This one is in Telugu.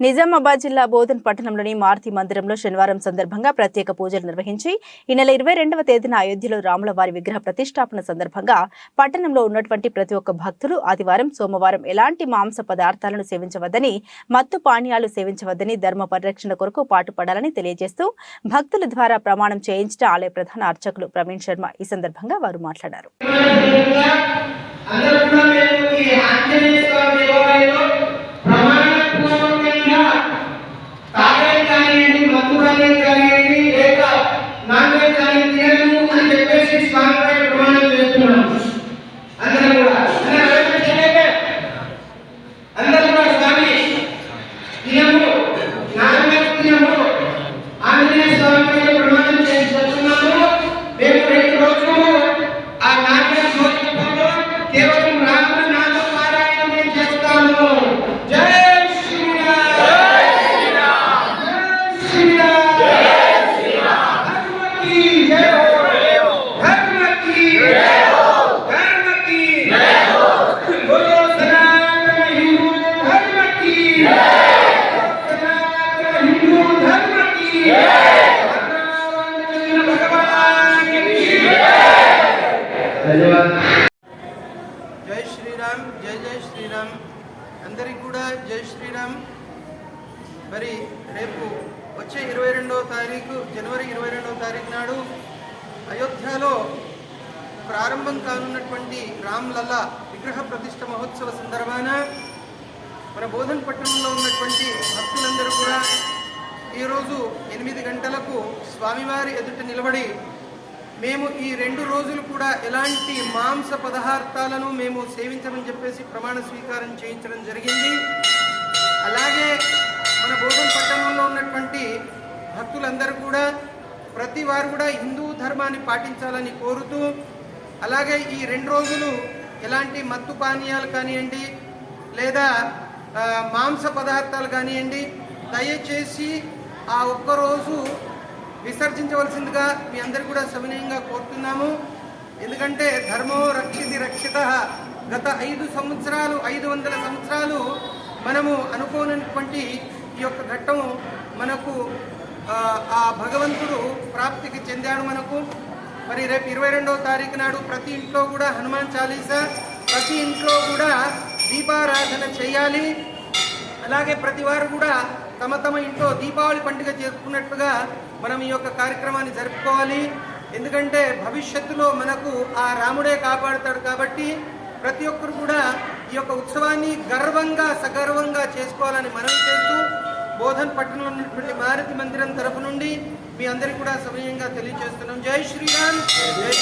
నిజామాబాద్ జిల్లా బోధన్ పట్టణంలోని మారుతి మందిరంలో శనివారం సందర్భంగా ప్రత్యేక పూజలు నిర్వహించి ఈ నెల ఇరవై రెండవ తేదీన అయోధ్యలో రాముల వారి విగ్రహ ప్రతిష్టాపన సందర్భంగా పట్టణంలో ఉన్నటువంటి ప్రతి ఒక్క భక్తులు ఆదివారం సోమవారం ఎలాంటి మాంస పదార్థాలను సేవించవద్దని మత్తు పానీయాలు సేవించవద్దని ధర్మ పరిరక్షణ కొరకు పాటుపడాలని తెలియజేస్తూ భక్తుల ద్వారా ప్రమాణం చేయించిన ఆలయ ప్రధాన అర్చకులు ప్రవీణ్ శర్మ ఈ సందర్భంగా వారు మాట్లాడారు అందరూ కూడా మేము ఈ ఆంజనేయ స్వామి దేవాలయంలో ప్రమాణపూర్వకంగా తాగడం కానివ్వండి మత్తు పానీయం కానివ్వండి లేక నాన్ వెజ్ కానీ తినము అని చెప్పేసి స్వామి వారి ప్రమాణం చేస్తున్నాము అందరూ కూడా అందరూ ఆలోచన చేయలేక అందరూ కూడా స్వామి తినము నాన్ వెజ్ తినము ఆంజనేయ స్వామి వారి ప్రమాణం చేసి చెప్తున్నాము మేము రెండు రోజులు ఆ నాన్ వెజ్ భోజనంలో కేవలం రామ నామ పారాయణమే చేస్తాము జై శ్రీరామ్ జై శ్రీరామ్ జై శ్రీరామ్ ధర్మ కీ జై హో ధర్మ కీ జై హో ధర్మ కీ జై హో బోలో సనాతన హిందూ ధర్మ కీ జై సనాతన హిందూ ధర్మ కీ జై భగవాన్ కీ ధన్యవాదాలు జై శ్రీరామ్ జై జై శ్రీరామ్. అందరికి కూడా జై శ్రీరామ్. మరి రేపు వచ్చే ఇరవై రెండవ తారీఖు జనవరి ఇరవై రెండవ తారీఖు నాడు అయోధ్యలో ప్రారంభం కానున్నటువంటి రామ్లల్లా విగ్రహ ప్రతిష్ట మహోత్సవ సందర్భాన మన బోధన్ పట్టణంలో ఉన్నటువంటి భక్తులందరూ కూడా ఈరోజు ఎనిమిది గంటలకు స్వామివారి ఎదుట నిలబడి మేము ఈ రెండు రోజులు కూడా ఎలాంటి మాంస పదార్థాలను మేము సేవించమని చెప్పేసి ప్రమాణ స్వీకారం చేయించడం జరిగింది. అలాగే మన బోధన పట్టణంలో ఉన్నటువంటి భక్తులందరూ కూడా ప్రతి వారు కూడా హిందూ ధర్మాన్ని పాటించాలని కోరుతూ అలాగే ఈ రెండు రోజులు ఎలాంటి మత్తు పానీయాలు కానివ్వండి లేదా మాంస పదార్థాలు కానివ్వండి దయచేసి ఆ ఒక్కరోజు విసర్జించవలసిందిగా మీ అందరు కూడా సవినయంగా కోరుతున్నాము. ఎందుకంటే ధర్మో రక్షితి రక్షిత. గత ఐదు సంవత్సరాలు ఐదు వందల సంవత్సరాలు మనము అనుకోనటువంటి ఈ యొక్క ఘట్టం మనకు ఆ, ఆ భగవంతుడు ప్రాప్తికి చెందాడు మనకు. మరి రేపు ఇరవై రెండవ తారీఖు నాడు ప్రతి ఇంట్లో కూడా హనుమాన్ చాలీసా ప్రతి ఇంట్లో కూడా దీపారాధన చేయాలి. అలాగే ప్రతి వారు కూడా తమ తమ ఇంట్లో దీపావళి పండుగ జరుపుకున్నట్టుగా మనం ఈ యొక్క కార్యక్రమాన్ని జరుపుకోవాలి. ఎందుకంటే భవిష్యత్తులో మనకు ఆ రాముడే కాపాడుతాడు కాబట్టి ప్రతి ఒక్కరు కూడా ఈ యొక్క ఉత్సవాన్ని గర్వంగా సగర్వంగా చేసుకోవాలని మనం చేస్తూ బోధన్ పట్టణంలో ఉన్నటువంటి మారుతి మందిరం తరపు నుండి మీ అందరికీ కూడా సమయంగా తెలియజేస్తున్నాం. జై శ్రీరామ్! జై జై శ్రీరామ్